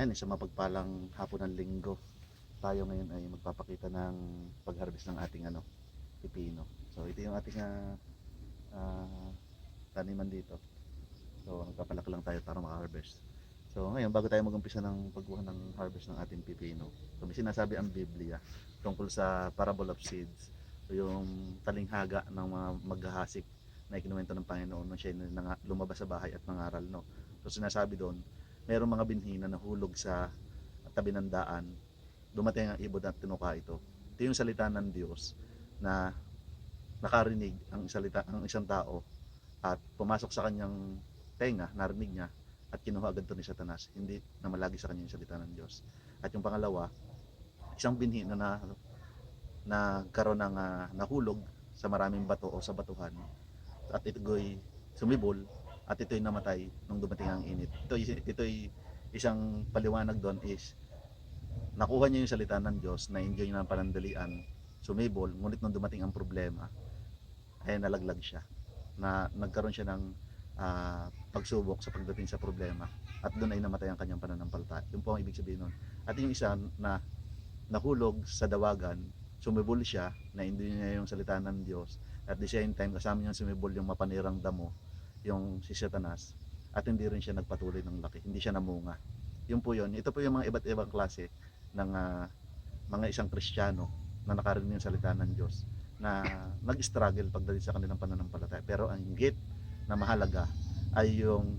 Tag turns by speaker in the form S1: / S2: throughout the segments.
S1: Ayun, isang mapagpalang hapon ng linggo. Tayo ngayon ay magpapakita ng pag-harvest ng ating ano, pipino. So ito yung ating ah, taniman dito. So nagpapalak lang tayo para maka-harvest. So ngayon, bago tayo mag-umpisa ng pagkuha ng harvest ng ating pipino, so may sinasabi ang Biblia tungkol sa parable of seeds. Yung talinghaga ng mga maghahasik na ikinuwento ng Panginoon nung siya lumabas sa bahay at nangaral. No? So sinasabi doon, mayroong mga binhi na nahulog sa tabi ng daan, dumating ang ibod at tinuka ito. Ito yung salita ng Diyos na nakarinig ang salita ang isang tao at pumasok sa kanyang tenga, narinig niya at kinuha agad ni Satanas. Hindi na malagi sa kanya yung salita ng Diyos. At yung pangalawa, isang binhi na, na nagkaroon ng ah, nahulog sa maraming bato o sa batuhan at ito'y sumibol at ito'y namatay nung dumating ang init. Ito, ito'y isang paliwanag doon is nakuha niya yung salita ng Diyos, na-enjoy niya ng panandalian, sumibol, ngunit nung dumating ang problema, ay nalaglag siya. Na nagkaroon siya ng ah, pagsubok sa pagdating sa problema at doon ay namatay ang kanyang pananampalataya. Yun po ang ibig sabihin nun. At yung isa na nahulog sa dawagan, sumibol siya, na-enjoy niya yung salita ng Diyos, at the same time kasama niya sumibol yung mapanirang damo, yung si Satanas, at hindi rin siya nagpatuloy ng laki, hindi siya namunga. Yun po yun. Ito po yung mga iba't ibang klase ng ah, mga isang Kristiyano na nakarinig ng salita ng Diyos na nag-struggle pagdating sa kanilang pananampalataya. Pero ang higit na mahalaga ay yung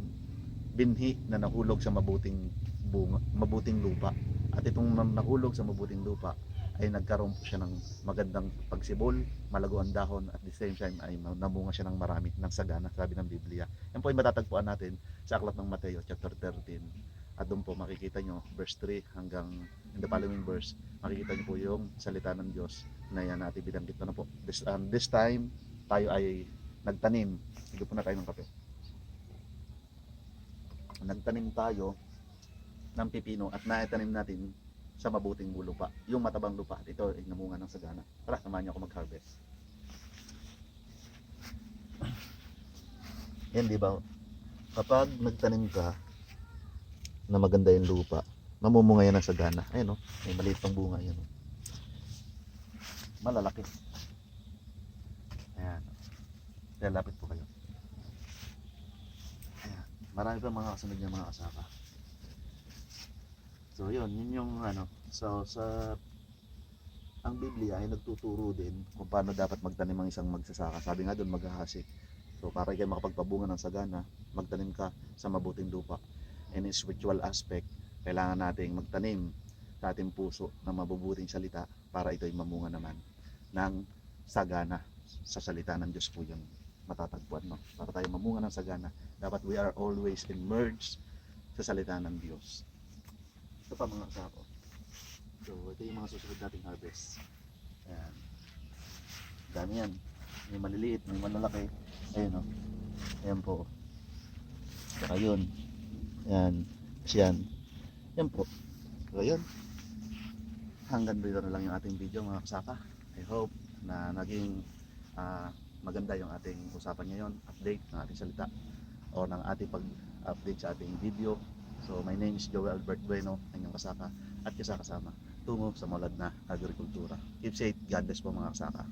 S1: binhi na nahulog sa mabuting bunga, mabuting lupa. At itong na- nahulog sa mabuting lupa ay nagkaroon po siya ng magandang pagsibol, malago ang dahon at the same time ay namunga siya ng marami ng sagana, sabi ng Biblia. Yan po ay matatagpuan natin sa aklat ng Mateo chapter 13. At doon po makikita nyo verse 3 hanggang in the following verse, makikita nyo po yung salita ng Diyos na yan natin binanggit ko na po. This, um, this time, tayo ay nagtanim. Sige po na tayo ng kape. Nagtanim tayo ng pipino at naitanim natin sa mabuting lupa. Yung matabang lupa ito ay namunga ng sagana. Tara, samahan niyo ako mag-harvest. Yan, di ba? Kapag nagtanim ka na maganda yung lupa, mamumunga yan ng sagana. Ayun, no? May maliit pang bunga yan. No? Malalaki. Ayan. Kaya lapit po kayo. Ayan. Marami pa mga kasunod niya mga kasaka. So yun, yun yung ano, so sa ang Biblia ay nagtuturo din kung paano dapat magtanim ang isang magsasaka. Sabi nga doon maghahasik. So para kayo makapagpabunga ng sagana, magtanim ka sa mabuting lupa. And in spiritual aspect, kailangan nating magtanim sa ating puso ng mabubuting salita para ito'y mamunga naman ng sagana sa salita ng Diyos po yun matatagpuan no? para tayo mamunga ng sagana dapat we are always immersed sa salita ng Diyos ito pa mga kasako so ito yung mga susunod nating harvest. Ayan. Dami yan. May maliliit may malalaki. Ayun o ayan po. Saka yun. Ayan. Yan. Yan po. So yun. Hanggang dito na lang yung ating video mga kasaka I hope na naging ah, maganda yung ating usapan ngayon update ng ating salita o ng ating pag-update sa ating video so my name is Joel Albert Bueno ang inyong kasaka at kasakasama tungo sa mulad na agrikultura. Keep safe. God bless po mga kasaka